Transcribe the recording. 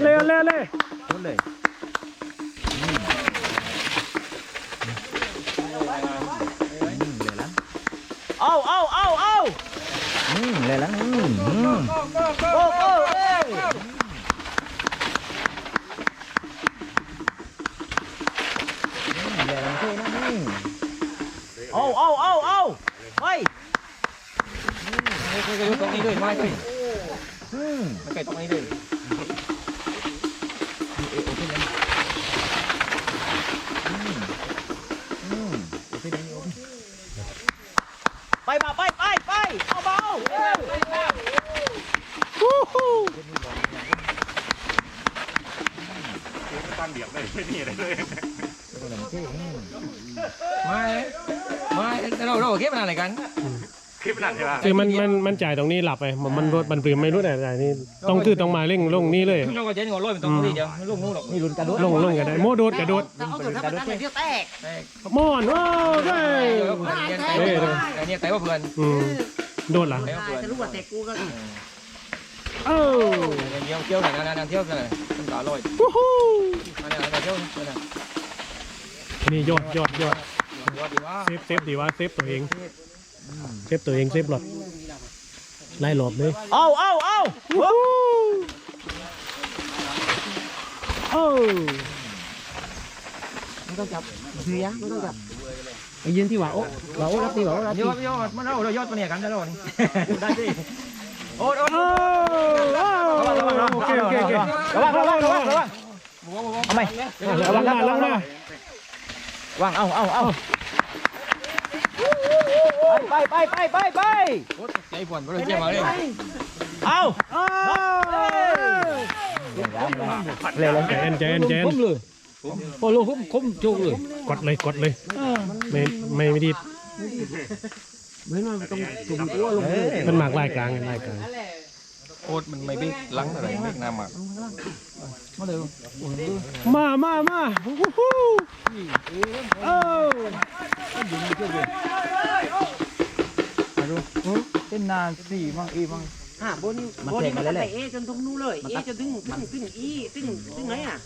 เร็วเร็วเร็วพูดเลยเลยละเอาเอาเอาเอาอืมเล ไปมาไปไปไปเอาเบาเร็วตั้งเดียบเลยไม่มีอะไรเลย ไม่ไม่เราเราเก็บมานอะไรกัน คลิปนั้นใช่ป่ะคือมันมันมันจ่ายตรงนี้หลับไปมันมันรถมันปลืมไม่รู้แต่แต่นี่ต้องคือต้องมาเร่งลงนี่เลยเราก็เจ๊งหัวร้อยเป็นตรงนี้เดียวลูกนู้นหรอกนี่รุนกระโดดลงลงกันได้โมโดดกระโดดเอาเถอะถ้ามันตั้งเที่ยวแตก มอนว้าวได้เดี๋ยวเพื่อนแต่เนี่ยแต่ว่าเพื่อนอืมโดดเหรอแต่ว่าเพื่อนจะรู้ว่าแตกกูก็เอ้าเที่ยวเที่ยวไหนนะเที่ยวไหนต้นขาลอยวู้ฮู้อันนี้อันนี้เที่ยวอันนี้นี่ยอดยอดยอดยอดดีว่าเซฟเซฟดีว่าเซฟตัวเองเซฟตัวเองเซฟหลอดไล่หลบเลยเอาเอาเอาวู้ฮู้โอ้ ไม่ต้องจับเฮียไม่ต้องจับไปยืนที่หวาโอ้หวาโอ้รับทีหวาโอ้รับยทีอดยอดมันเราเรายอดตัวเนี่ยกันได้หรอนี่ได้สิโอ้โอ้โอ้โอเคโอเคโอเคระวังระวังระวังระวังเอาไหมระวังหน้าระวังหน้าวางเอาเอาเอาไปไปไปไปไปใจปวดเพราะเจ๊มาเลยเอาอ้าวเลยเลยใจเย็นใจนใจนผมเลย พอลงคุ้มคุ้มโจกเลยกดเลยกดเลยไม่ไม่ไม่ดีไม่น่าต้องจุ่มตัวลงเลยเป็นหมากลายกลางลายกลางโอ๊ตมันไม่บิ๊กลังอะไรบิ๊กน้ำหมักมาเลยมามามาวู้ฮู้โอ้เป็นนานสี่มั่งอีมั่งอะบนบนนี้มันตั้งแต่เอจนตรงนู้นเลยเอจนถึงถึงถึงอีถึงถึงไหนอะ